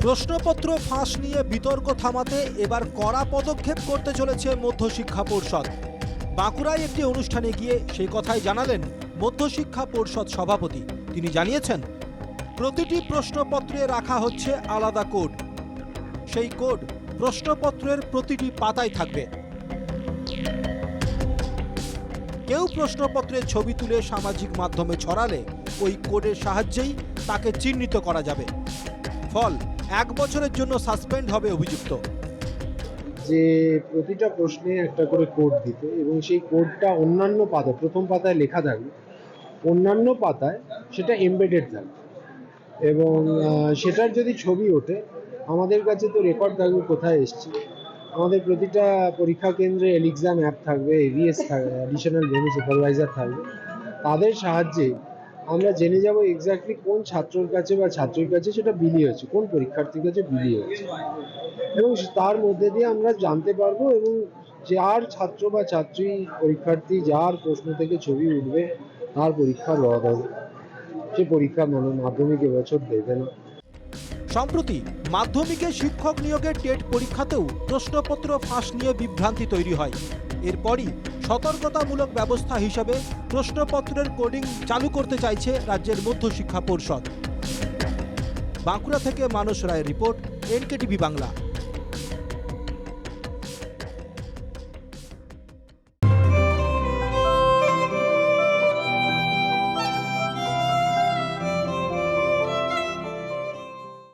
প্রশ্নপত্র ফাঁস নিয়ে বিতর্ক থামাতে এবার কড়া পদক্ষেপ করতে চলেছে মধ্যশিক্ষা পর্ষদ। বাঁকুড়ায় একটি অনুষ্ঠানে গিয়ে সেই কথাই জানালেন মধ্যশিক্ষা পর্ষদ সভাপতি। তিনি জানিয়েছেন, প্রতিটি প্রশ্নপত্রে রাখা হচ্ছে আলাদা কোড। সেই কোড প্রশ্নপত্রের প্রতিটি পাতায় থাকবে। কেউ প্রশ্নপত্রের ছবি তুলে সামাজিক মাধ্যমে ছড়ালে ওই কোডের সাহায্যেই তাকে চিহ্নিত করা যাবে। ফল এক বছরের জন্য সাসপেন্ড হবে অভিযুক্ত। যে প্রতিটা প্রশ্নে একটা করে কোড দিত এবং সেই কোডটা অন্যান্য পাতায়, প্রথম পাতায় লেখা থাকবে, অন্যান্য পাতায় সেটা এমবেডেড থাকবে। এবং সেটার যদি ছবি ওঠে, আমাদের কাছে তো রেকর্ড থাকবে কোথায় এসছে। আমাদের প্রতিটা পরীক্ষা কেন্দ্রে এলিক্সাম অ্যাপ থাকবে এভিএস থাকবে অ্যাডিশনাল ভেনু সুপারভাইজার থাকবে। তাদের সাহায্যে আমরা জেনে যাব এক্স্যাক্টলি কোন ছাত্রর কাছে বা ছাত্রীর কাছে সেটা বিলি হচ্ছে কোন পরীক্ষার্থীর কাছে বিলি হচ্ছে এবং তার মধ্যে দিয়ে আমরা জানতে পারব এবং যার ছাত্র বা ছাত্রী, পরীক্ষার্থী যার প্রশ্ন থেকে ছবি উঠবে, তার পরীক্ষা রদ হবে। সে পরীক্ষা মানে মাধ্যমিক এবছর দেবে না। সম্প্রতি মাধ্যমিকে শিক্ষক নিয়োগের টেট পরীক্ষাতেও প্রশ্নপত্র ফাঁস নিয়ে বিভ্রান্তি তৈরি হয়। এরপরই সতর্কতামূলক ব্যবস্থা হিসাবে প্রশ্নপত্রের কোডিং চালু করতে চাইছে রাজ্যের মধ্যশিক্ষা পরিষদ। বাঁকুড়া থেকে মানস রায়ের রিপোর্ট, এনকেটিভি বাংলা।